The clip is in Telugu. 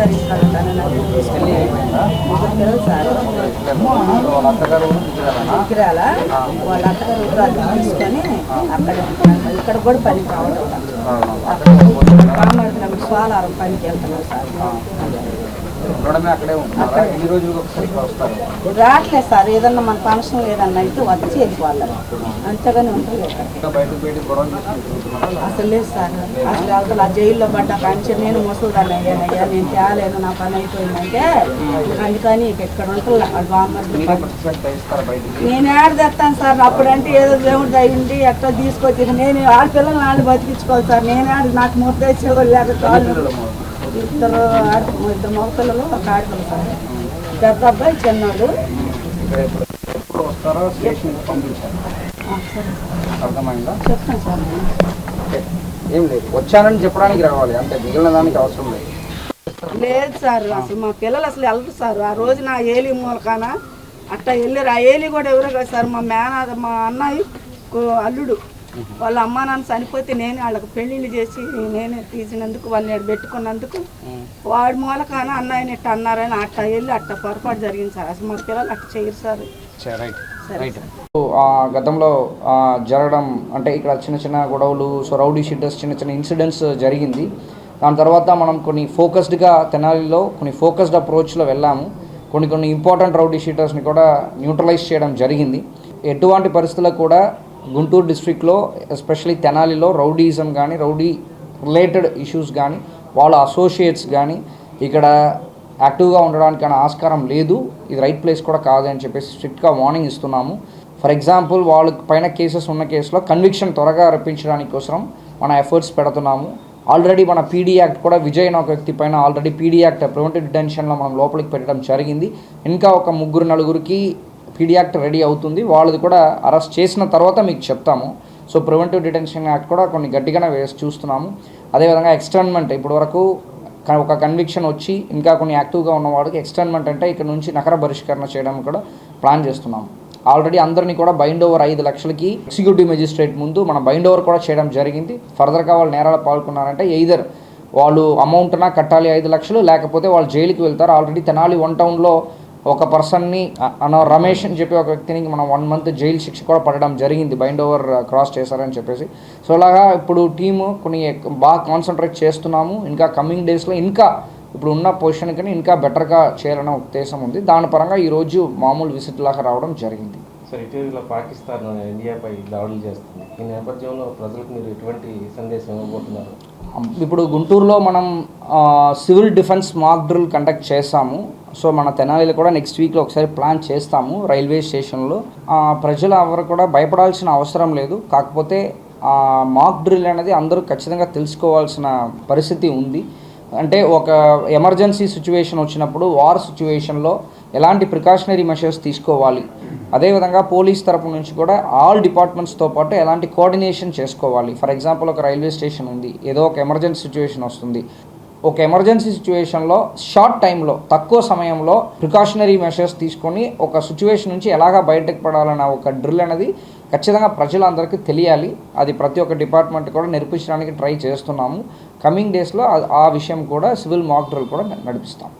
గారు ఇస్తాను తను నాకు సార్ ముగ్గురాలా వాళ్ళ అత్తగారు ఉగ్రాలు తీసుకొని ఇక్కడ కూడా పని కావాలి కామడుతున్నాం పనికి వెళ్తున్నాం సార్. ఉండడమే అక్కడే ఉంటున్నారా? ఈ రోజులకు ఒకసారి ఇక్కడ వస్తారు? రావట్లేదు సార్. ఏదన్నా మన ఫంక్షన్ లేదన్నా అయితే వచ్చి వెళ్ళిపోవాలి. అంతగానే ఉంటుంది అసలు లేదు సార్. అసలు అవతల ఆ జైల్లో పడ్డ కంచె నేను ముసలిదాన్ని అయ్యానయ్యా. నేను తేలేను నా పని అయిపోయిందంటే అందుకని ఇక ఇక్కడ ఉంటుంది నేను ఏడ తెస్తాను సార్? అప్పుడంటే ఏదో దేవుడు అయ్యింది ఎట్లా తీసుకొచ్చి నేను ఆడపిల్లలు వాళ్ళు బతికించుకోవాలి సార్. నేను ఆడ నాకు ముద్ద ఇచ్చేవాళ్ళు లేక కాళ్ళు పిల్లలు మా- ఇద్దరు ఇద్దరు మగ పిల్లలు ఒక ఆడపిల్ల సార్ పెద్ద అబ్బాయి చిన్నోడు. వస్తారో? స్టేషన్కి. అర్థమైందా? చెప్తాను సార్. ఏం లేదు. వచ్చానని చెప్పడానికి రావాలి. అంతే. మిగిలిన దానికి అవసరం లేదు. లేదు సార్ అసలు మా పిల్లలు అసలు వెళ్ళరు సార్. ఆ రోజు నా ఏలి మూలకాన అట్టా వెళ్ళారు. ఆ ఏలి కూడా ఎవరో కాదు సార్. మా మేనాద మా అన్నయ్య అల్లుడు. వాళ్ళ అమ్మ నాన్న చనిపోతే నేనే వాళ్ళకి పెళ్ళిళ్ళు చేసి నేనే తీసినందుకు వాళ్ళని పెట్టుకున్నందుకు వాడి మూలకాన అన్నయ్యని ఇట్ట అన్నారని అట్ట వెళ్ళి అట్ట పొరపాటు జరిగింది సార్. అసలు మా పిల్లలు అట్ట చేయరు సార్. రైట్. సరే రైట్. ఆ, గతంలో ఆ, జరగడం అంటే ఇక్కడ చిన్న చిన్న గొడవలు సో రౌడీ షీటర్స్ చిన్న చిన్న ఇన్సిడెంట్స్ జరిగింది. దాని తర్వాత మనం కొన్ని ఫోకస్డ్గా తెనాలిలో కొన్ని ఫోకస్డ్ అప్రోచ్లో వెళ్ళాము. కొన్ని కొన్ని ఇంపార్టెంట్ రౌడీ షీటర్స్ని కూడా న్యూట్రలైజ్ చేయడం జరిగింది. ఎటువంటి పరిస్థితుల్లో కూడా గుంటూరు డిస్ట్రిక్ట్లో ఎస్పెషల్లీ తెనాలిలో రౌడీజం కానీ రౌడీ రిలేటెడ్ ఇష్యూస్ కానీ వాళ్ళ అసోసియేట్స్ కానీ ఇక్కడ యాక్టివ్గా ఉండడానికి ఆస్కారం లేదు. ఇది రైట్ ప్లేస్ కూడా కాదు అని చెప్పేసి స్ట్రిక్ట్గా వార్నింగ్ ఇస్తున్నాము. ఫర్ ఎగ్జాంపుల్ వాళ్ళ పైన కేసెస్ ఉన్న కేసులో కన్విక్షన్ త్వరగా రప్పించడానికి కోసం మన ఎఫర్ట్స్ పెడుతున్నాము. ఆల్రెడీ మన పీడీ యాక్ట్ కూడా విజయ్ అనే ఒక వ్యక్తి పైన ఆల్రెడీ పీడీ యాక్ట్ ప్రివెంటివ్ డిటెన్షన్లో మనం లోపలికి పెట్టడం జరిగింది. ఇంకా ఒక ముగ్గురు నలుగురికి పీడీ యాక్ట్ రెడీ అవుతుంది. వాళ్ళది కూడా అరెస్ట్ చేసిన తర్వాత మీకు చెప్తాము. సో ప్రివెంటివ్ డిటెన్షన్ యాక్ట్ కూడా కొన్ని గట్టిగానే వేసి చూస్తున్నాము. అదేవిధంగా ఎక్స్టర్న్మెంట్ ఇప్పటి వరకు ఒక కన్విక్షన్ వచ్చి ఇంకా కొన్ని యాక్టివ్గా ఉన్నవాడికి ఎక్స్టర్న్మెంట్ అంటే ఇక్కడ నుంచి నగర బహిష్కరణ చేయడం కూడా ప్లాన్ చేస్తున్నాము. ఆల్రెడీ అందరినీ కూడా బైండ్ ఓవర్ ఐదు లక్షలకి ఎగ్జిక్యూటివ్ మెజిస్ట్రేట్ ముందు మనం బైండ్ ఓవర్ కూడా చేయడం జరిగింది. ఫర్దర్గా వాళ్ళు నేరాలు పాల్గొన్నారంటే ఎయిదర్ వాళ్ళు అమౌంట్నా కట్టాలి ఐదు లక్షలు లేకపోతే వాళ్ళు జైలుకి వెళ్తారు. ఆల్రెడీ తెనాలి వన్ టౌన్లో ఒక పర్సన్ని అ- అన్న రమేష్ అని చెప్పి ఒక వ్యక్తిని మనం వన్ మంత్ జైలు శిక్ష కూడా పడడం జరిగింది బైండ్ ఓవర్ క్రాస్ చేశారని చెప్పేసి. సో అలాగా ఇప్పుడు టీము కొన్ని బాగా కాన్సన్ట్రేట్ చేస్తున్నాము. ఇంకా కమింగ్ డేస్లో ఇంకా ఇప్పుడు ఉన్న పొజిషన్ కానీ ఇంకా బెటర్గా చేయాలనే ఉద్దేశం ఉంది. దాని పరంగా ఈరోజు మామూలు విజిట్ లాగా రావడం జరిగింది. సార్ ఇటీవల పాకిస్తాన్ ఇండియాపై దాడులు చేస్తుంది. ఈ నేపథ్యంలో ప్రజలకు మీరు ఎటువంటి సందేశం ఇవ్వబోతున్నారు? ఇప్పుడు గుంటూరులో మనం civil defence mock drill conduct చేస్తాము సో మన తెనాలిలో కూడా నెక్స్ట్ వీక్లో ఒకసారి ప్లాన్ చేస్తాము రైల్వే స్టేషన్లో. ప్రజలు ఎవరు కూడా భయపడాల్సిన అవసరం లేదు. కాకపోతే మాక్ డ్రిల్ అనేది అందరూ ఖచ్చితంగా తెలుసుకోవాల్సిన పరిస్థితి ఉంది. అంటే ఒక ఎమర్జెన్సీ సిచ్యువేషన్ వచ్చినప్పుడు వార్ సిచ్యువేషన్లో ఎలాంటి ప్రికాషనరీ మెషర్స్ తీసుకోవాలి? అదేవిధంగా పోలీస్ తరపు నుంచి కూడా ఆల్ డిపార్ట్మెంట్స్తో పాటు ఎలాంటి కోఆర్డినేషన్ చేసుకోవాలి? ఫర్ ఎగ్జాంపుల్ ఒక రైల్వే స్టేషన్ ఉంది ఏదో ఒక ఎమర్జెన్సీ సిచ్యువేషన్ వస్తుంది. ఒక ఎమర్జెన్సీ సిచ్యువేషన్లో షార్ట్ టైంలో తక్కువ సమయంలో ప్రికాషనరీ మెషర్స్ తీసుకొని ఒక సిచ్యువేషన్ నుంచి ఎలాగా బయటకు పడాలన్న ఒక డ్రిల్ అనేది ఖచ్చితంగా ప్రజలందరికీ తెలియాలి. అది ప్రతి ఒక్క డిపార్ట్మెంట్ కూడా నేర్పించడానికి ట్రై చేస్తున్నాము. కమింగ్ డేస్లో ఆ విషయం కూడా సివిల్ మాక్ డ్రిల్ కూడా నడిపిస్తాం.